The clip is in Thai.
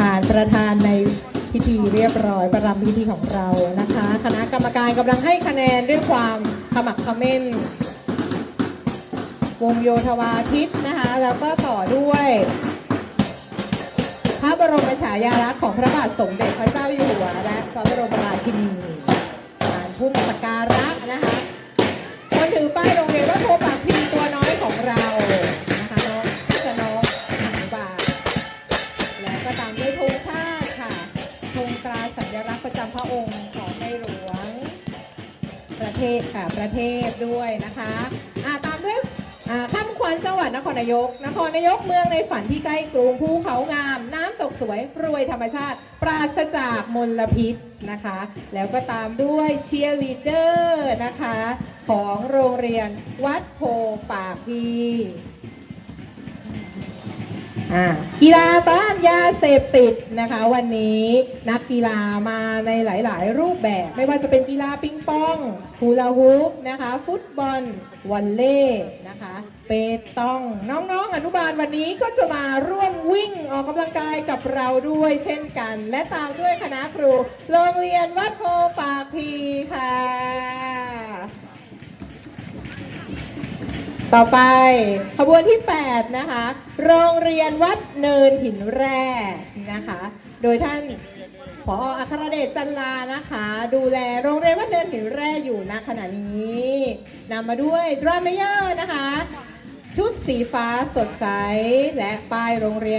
ผ่านประธานในพิธีเรียบร้อยประรำพิธีของเรานะคะ คณะกรรมการกำลังให้คะแนนด้วยความขมักขม้น วงโยธวาทิตนะคะ แล้วก็ต่อด้วย พระบรมฉายาลักษณ์ของพระบาทสมเด็จพระเจ้าอยู่หัวและพระบรมราชินีการพุ่มสักการะนะคะคนถือป้ายโรงเรียน งตราสัญลักษณ์ประจำพระองค์ของในหลวง ประเทศค่ะประเทศด้วยนะคะอ่าตามด้วยอ่าท่านขวัญจังหวัดนครนายก นครนายกเมืองในฝันที่ใกล้กรุงภูเขางาม น้ำตกสวยรวยธรรมชาติ ปราศจากมลพิษนะคะ แล้วก็ตามด้วยเชียร์ลีดเดอร์นะคะ ของโรงเรียนวัดโพปากพี อ่ากีฬาต้านยาเสพติดนะคะ วันนี้นักกีฬามาในหลาย ๆ รูปแบบ ไม่ว่าจะเป็นกีฬาปิงปองฮูลาฮูปนะคะ ฟุตบอลวอลเล่นะคะเปตองน้องๆอนุบาลวันนี้ก็จะมาร่วมวิ่งออกกำลังกายกับเราด้วยเช่นกัน และตามด้วยคณะครู โรงเรียนวัดโพปากพีค่ะ ต่อไปขบวนที่ 8 นะคะ โรงเรียนวัดเนินหินแร่นะคะ โดยท่านผออัครเดชจันลานะคะ ดูแลโรงเรียนวัดเนินหินแร่อยู่ณขณะนี้นำมาด้วยดรามเมเยอร์นะคะ ชุดสีฟ้าสดใสและป้ายโรงเรียน